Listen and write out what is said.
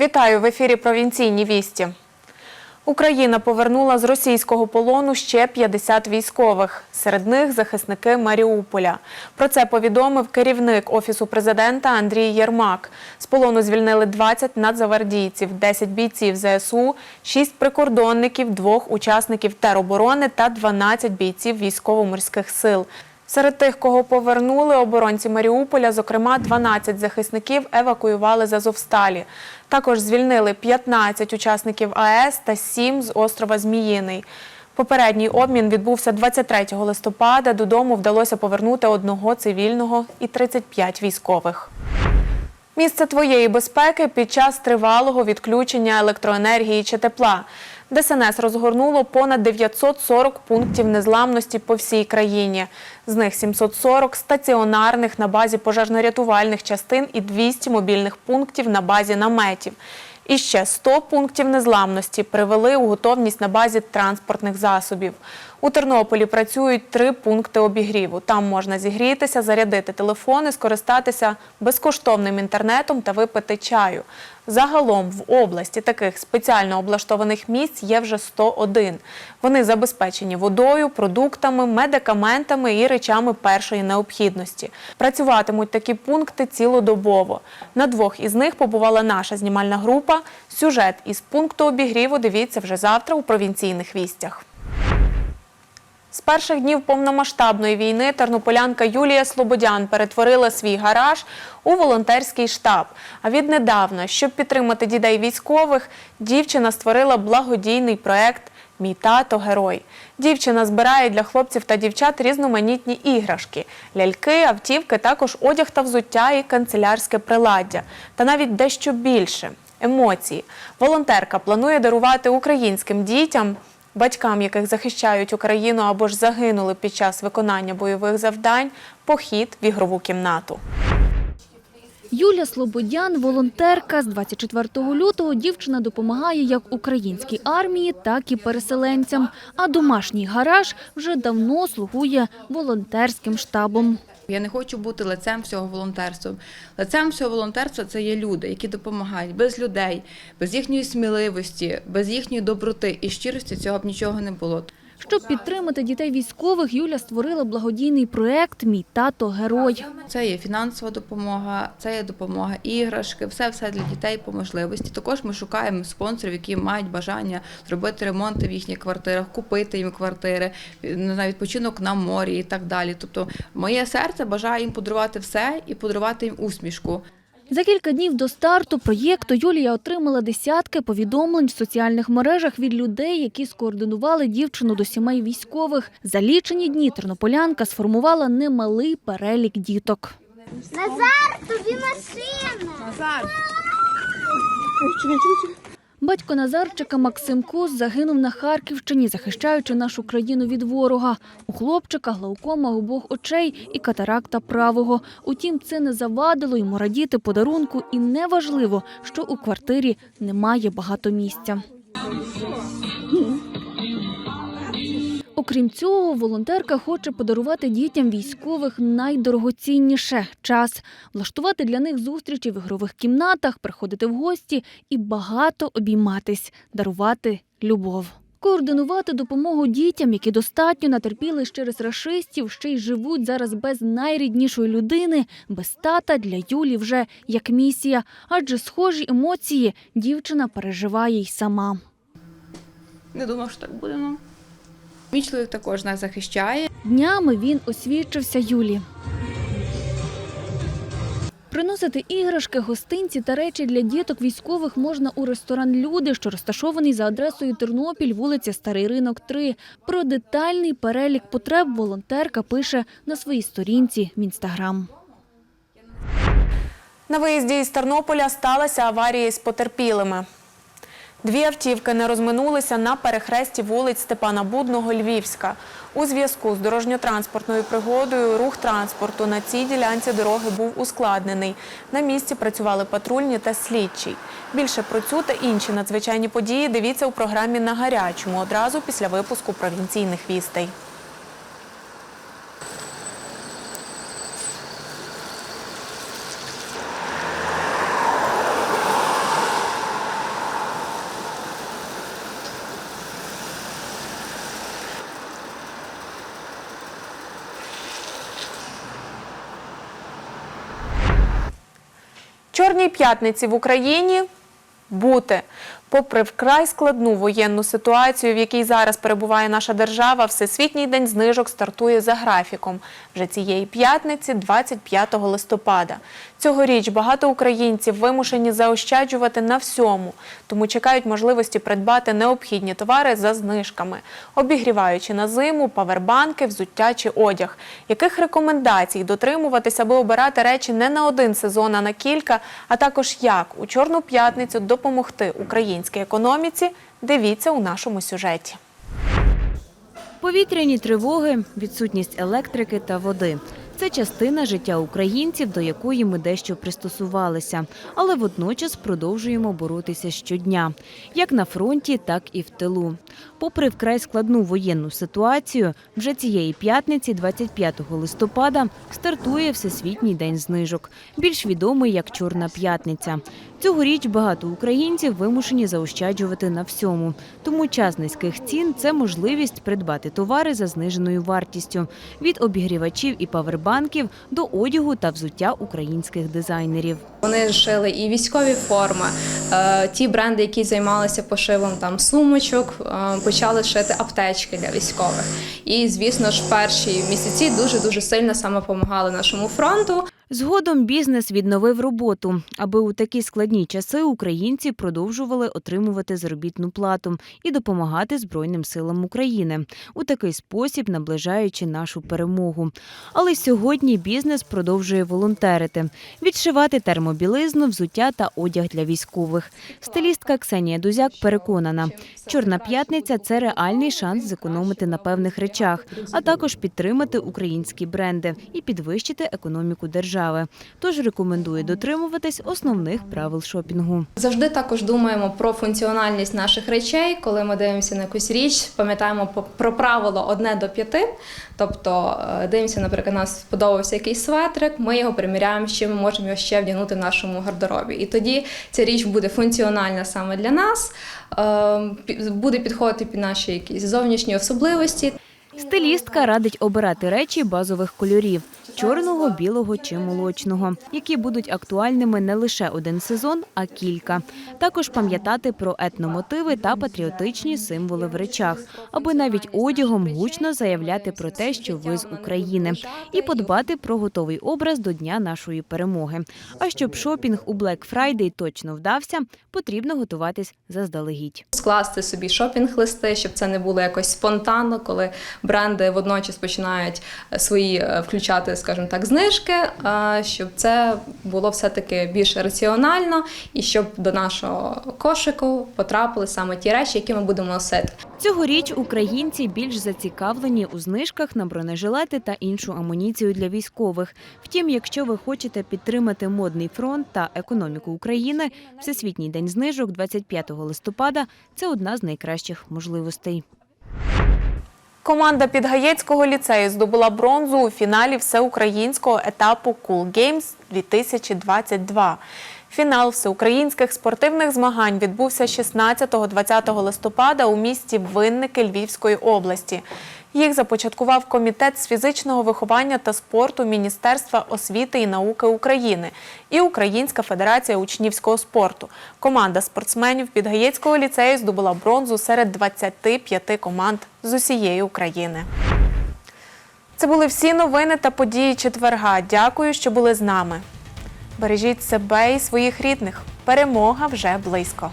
Вітаю в ефірі Провінційні вісті. Україна повернула з російського полону ще 50 військових. Серед них захисники Маріуполя. Про це повідомив керівник Офісу президента Андрій Єрмак. З полону звільнили 20 нацгвардійців, 10 бійців ЗСУ, 6 прикордонників, 2 учасників тероборони та 12 бійців військово-морських сил. Серед тих, кого повернули, оборонці Маріуполя, зокрема, 12 захисників евакуювали з Азовсталі. Також звільнили 15 учасників АЕС та 7 з острова Зміїний. Попередній обмін відбувся 23 листопада. Додому вдалося повернути одного цивільного і 35 військових. Місце твоєї безпеки під час тривалого відключення електроенергії чи тепла. ДСНС розгорнуло понад 940 пунктів незламності по всій країні. З них 740 стаціонарних на базі пожежно-рятувальних частин і 200 мобільних пунктів на базі наметів. І ще 100 пунктів незламності привели у готовність на базі транспортних засобів. У Тернополі працюють три пункти обігріву. Там можна зігрітися, зарядити телефони, скористатися безкоштовним інтернетом та випити чаю. Загалом в області таких спеціально облаштованих місць є вже 101. Вони забезпечені водою, продуктами, медикаментами і речами першої необхідності. Працюватимуть такі пункти цілодобово. На двох із них побувала наша знімальна група. Сюжет із пункту обігріву дивіться вже завтра у провінційних вістях. З перших днів повномасштабної війни тернополянка Юлія Слободян перетворила свій гараж у волонтерський штаб. А віднедавна, щоб підтримати дітей військових, дівчина створила благодійний проект Мій тато герой. Дівчина збирає для хлопців та дівчат різноманітні іграшки, ляльки, автівки, також одяг та взуття і канцелярське приладдя. Та навіть дещо більше емоції. Волонтерка планує дарувати українським дітям батькам, яких захищають Україну або ж загинули під час виконання бойових завдань, похід в ігрову кімнату. Юля Слободян – волонтерка. З 24 лютого дівчина допомагає як українській армії, так і переселенцям. А домашній гараж вже давно слугує волонтерським штабом. Я не хочу бути лицем всього волонтерства. Лицем всього волонтерства це є люди, які допомагають. Без людей, без їхньої сміливості, без їхньої доброти і щирості цього б нічого не було. Щоб підтримати дітей військових, Юля створила благодійний проект Мій тато герой. Це є фінансова допомога, це є допомога іграшки, все все для дітей по можливості. Також ми шукаємо спонсорів, які мають бажання зробити ремонти в їхніх квартирах, купити їм квартири, на відпочинок на морі і так далі. Тобто, моє серце бажає їм подарувати все і подарувати їм усмішку. За кілька днів до старту проєкту Юлія отримала десятки повідомлень в соціальних мережах від людей, які скоординували дівчину до сімей військових. За лічені дні тернополянка сформувала немалий перелік діток. Назар, тобі машина. Батько Назарчика Максим Кус загинув на Харківщині, захищаючи нашу країну від ворога. У хлопчика глаукома обох очей і катаракта правого. Утім, це не завадило йому радіти подарунку, і неважливо, що у квартирі немає багато місця. Окрім цього, волонтерка хоче подарувати дітям військових найдорогоцінніше час, влаштувати для них зустрічі в ігрових кімнатах, приходити в гості і багато обійматись, дарувати любов. Координувати допомогу дітям, які достатньо натерпіли через рашистів, ще й живуть зараз без найріднішої людини, без тата для Юлі вже як місія, адже схожі емоції дівчина переживає й сама. Не думав, що так буде. Ну. Мій чоловік також нас захищає. Днями він освідчився Юлі. Приносити іграшки, гостинці та речі для діток військових можна у ресторан Люди, що розташований за адресою Тернопіль, вулиця Старий Ринок, 3. Про детальний перелік потреб волонтерка пише на своїй сторінці в інстаграм. На виїзді із Тернополя сталася аварія з потерпілими. Дві автівки не розминулися на перехресті вулиць Степана Будного, Львівська. У зв'язку з дорожньо-транспортною пригодою рух транспорту на цій ділянці дороги був ускладнений. На місці працювали патрульні та слідчі. Більше про цю та інші надзвичайні події дивіться у програмі «На гарячому» одразу після випуску провінційних вістей. Чорній п'ятниці в Україні бути. Попри вкрай складну воєнну ситуацію, в якій зараз перебуває наша держава, Всесвітній день знижок стартує за графіком вже цієї п'ятниці, 25 листопада. Цьогоріч багато українців вимушені заощаджувати на всьому, тому чекають можливості придбати необхідні товари за знижками, обігріваючи на зиму павербанки, взуття чи одяг. Яких рекомендацій дотримуватися, аби обирати речі не на один сезон, а на кілька, а також як у Чорну п'ятницю допомогти українській економіці, дивіться у нашому сюжеті. Повітряні тривоги, відсутність електрики та води. Це частина життя українців, до якої ми дещо пристосувалися, але водночас продовжуємо боротися щодня, як на фронті, так і в тилу. Попри вкрай складну воєнну ситуацію, вже цієї п'ятниці, 25 листопада, стартує Всесвітній день знижок, більш відомий як Чорна п'ятниця. Цьогоріч багато українців вимушені заощаджувати на всьому. Тому час низьких цін це можливість придбати товари за зниженою вартістю від обігрівачів і павербанків до одягу та взуття українських дизайнерів. Вони шили і військові форми. Е, Ті бренди, які займалися пошивом там сумочок, е, почали шити аптечки для військових. І звісно ж, перші місяці дуже дуже сильно саме допомагали нашому фронту. Згодом бізнес відновив роботу, аби у такі складні часи українці продовжували отримувати заробітну плату і допомагати Збройним силам України у такий спосіб, наближаючи нашу перемогу. Але сьогодні бізнес продовжує волонтерити, відшивати термобілизну, взуття та одяг для військових. Стилістка Ксенія Дузяк переконана, Чорна п'ятниця це реальний шанс зекономити на певних речах, а також підтримати українські бренди і підвищити економіку держави. Тож рекомендує дотримуватись основних правил шопінгу. Завжди також думаємо про функціональність наших речей. Коли ми дивимося на якусь річ, пам'ятаємо про правило одне до п'яти. Тобто е, дивимося, наприклад, нас сподобався якийсь светрик, ми його приміряємо, що ми можемо його ще вдягнути в нашому гардеробі. І тоді ця річ буде функціональна саме для нас, е, буде підходити під наші якісь зовнішні особливості. Стилістка радить обирати речі базових кольорів чорного, білого чи молочного, які будуть актуальними не лише один сезон, а кілька. Також пам'ятати про етномотиви та патріотичні символи в речах, аби навіть одягом гучно заявляти про те, що ви з України, і подбати про готовий образ до дня нашої перемоги. А щоб шопінг у Black Friday точно вдався, потрібно готуватись заздалегідь. скласти собі шопінг-листи, щоб це не було якось спонтанно, коли бренди водночас починають е, свої е, включати, скажімо так, знижки, щоб це було все-таки більш раціонально і щоб до нашого кошику потрапили саме ті речі, які ми будемо носити. Цьогоріч українці більш зацікавлені у знижках на бронежилети та іншу амуніцію для військових. Втім, якщо ви хочете підтримати модний фронт та економіку України, Всесвітній день знижок 25 листопада це одна з найкращих можливостей. Команда Підгаєцького ліцею здобула бронзу у фіналі всеукраїнського етапу Cool Games 2022. Фінал всеукраїнських спортивних змагань відбувся 16-20 листопада у місті Винники Львівської області. Їх започаткував комітет з фізичного виховання та спорту Міністерства освіти і науки України і Українська федерація учнівського спорту. Команда спортсменів Підгаєцького ліцею здобула бронзу серед 25 команд з усієї України. Це були всі новини та події четверга. Дякую, що були з нами. Бережіть себе і своїх рідних. Перемога вже близько.